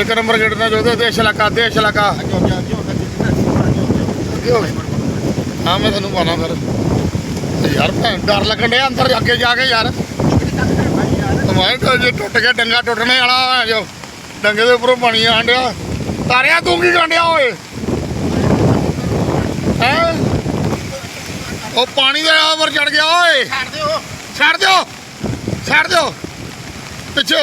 ਇੱਕ number gate ਦਾ ਜੋਦੇ ਦੇਸ਼ ਇਲਾਕਾ ਦੇਸ਼ ਇਲਾਕਾ। ਹਾਂ ਮੈਂ ਤੁਹਾਨੂੰ ਪਾਣਾ ਫਿਰ। ਤੇ ਯਾਰ ਭੈਣ ਡਰ ਲੱਗਣ ਡਿਆ ਅੰਦਰ ਅੱਗੇ ਜਾ ਕੇ ਯਾਰ। ਮੈਂ ਤਾਂ ਜੇ ਟੁੱਟ ਗਿਆ ਡੰਗਾ ਟੁੱਟਣੇ ਵਾਲਾ ਜੋ। ਡੰਗੇ ਦੇ ਉੱਪਰੋਂ ਪਾਣੀ ਆਣ ਡਿਆ। ਤਾਰਿਆ ਤੂੰ ਕੀ ਕਰਨ ਡਿਆ ਓਏ? ਹੈ? ਉਹ ਪਾਣੀ ਦੇ ਉੱਪਰ ਚੜ ਗਿਆ ਓਏ। ਛੱਡ ਦਿਓ। ਛੱਡ ਦਿਓ। ਛੱਡ ਦਿਓ। ਪਿੱਛੇ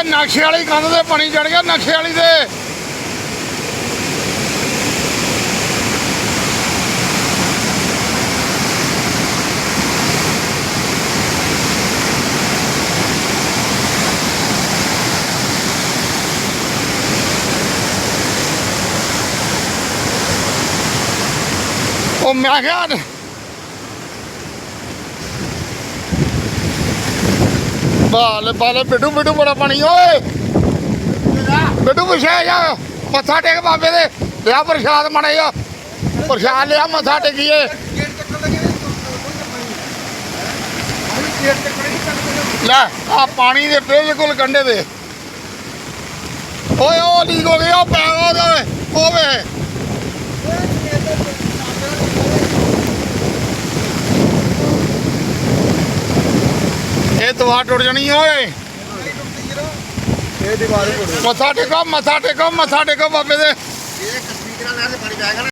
ਓਏ ਨਕਸ਼ੇ ਵਾਲੀ ਕੰਧ ਤੇ ਪਾਣੀ ਚੜ ਗਿਆ ਨਕਸ਼ੇ ਵਾਲੀ ਤੇ। ਉਹ ਮੈਂ ਕਿਹਾ ਬਾਲ ਬਾਲ, ਬਿੱਡੂ ਬਿੱਡੂ ਬੜਾ ਪਾਣੀ, ਓਏ। ਬਿੱਡੂ, ਪਿਛੇ ਜਾ। ਮੱਥਾ ਟੇਕ ਬਾਬੇ ਦੇ। ਲਿਆ ਪ੍ਰਸ਼ਾਦ ਮਣੇ ਪ੍ਰਸ਼ਾਦ ਲਿਆ, ਮੱਥਾ ਟੇਕੀਏ। ਲੈ ਆ ਪਾਣੀ ਦੇ ਬਿਲਕੁਲ ਕੰਢੇ ਦੇ ਓਏ, ਉਹ ਲੀਕ ਹੋ ਗਿਆ ਉਹ ਉਹਦੇ ਓਵੇ ਇਹ ਦਵਾ ਟੁੱਟ ਜਾਣੀ ਓਏ। ਇਹ ਦੀਵਾਰ ਹੀ ਮੱਥਾ ਟੇਕੋ ਮੱਥਾ ਟੇਕੋ ਮੱਥਾ ਟੇਕੋ ਬਾਬੇ ਦੇ। ਇਹ ਕਸਬੀ ਨਾਲ ਨਾਲ ਪਾਣੀ ਜਾਏਗਾ